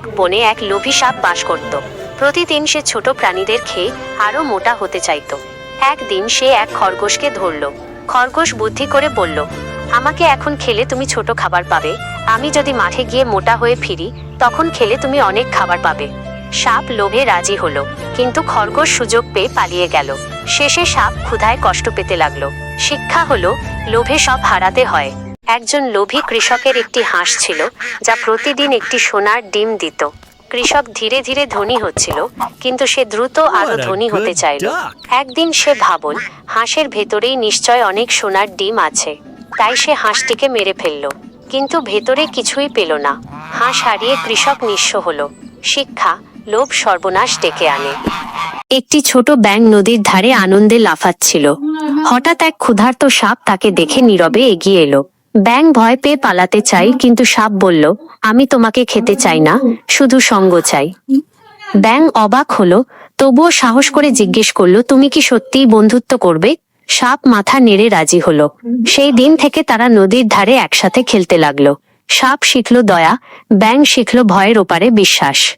এক বনে এক লোভী সাপ বাস করত। প্রতিদিন সে ছোট প্রাণীদের খেয়ে আরও মোটা হতে চাইতো। একদিন সে এক খরগোশকে ধরল। খরগোশ বুদ্ধি করে বলল, আমাকে এখন খেলে তুমি ছোট খাবার পাবে। আমি যদি মাঠে গিয়ে মোটা হয়ে ফিরি, তখন খেলে তুমি অনেক খাবার পাবে সাপ লোভে রাজি হলো, কিন্তু খরগোশ সুযোগ পেয়ে পালিয়ে গেল। শেষে সাপ ক্ষুধায় কষ্ট পেতে লাগল। শিক্ষা হলো, লোভে সব হারাতে হয়। একজন লোভী কৃষকের একটি হাঁস ছিল যা প্রতিদিন একটি সোনার ডিম দিত। কৃষক ধীরে ধীরে ধনী হচ্ছিল কিন্তু সে দ্রুত আরও ধনী হতে চাইল। একদিন সে ভাবল হাঁসের ভেতরেই নিশ্চয় অনেক সোনার ডিম আছে। তাই সে হাঁসটিকে মেরে ফেলল কিন্তু ভেতরে কিছুই পেল না। হাঁস হারিয়ে কৃষক নিঃস্ব হলো। শিক্ষা লোভ সর্বনাশ ডেকে আনে। একটি ছোট ব্যাঙ নদীর ধারে আনন্দে লাফাচ্ছিল। হঠাৎ এক ক্ষুধার্ত সাপ তাকে দেখে নীরবে এগিয়ে এলো। ব্যাঙ ভয় পেয়ে পালাতে চাই, কিন্তু সাপ বলল, আমি তোমাকে খেতে চাই না, শুধু সঙ্গ চাই। ব্যাং অবাক হলো, তবুও সাহস করে জিজ্ঞেস করল, তুমি কি সত্যিই বন্ধুত্ব করবে? সাপ মাথা নেড়ে রাজি হলো। সেই দিন থেকে তারা নদীর ধারে একসাথে খেলতে লাগল। সাপ শিখলো দয়া, ব্যাং শিখলো ভয়ের ওপারে বিশ্বাস।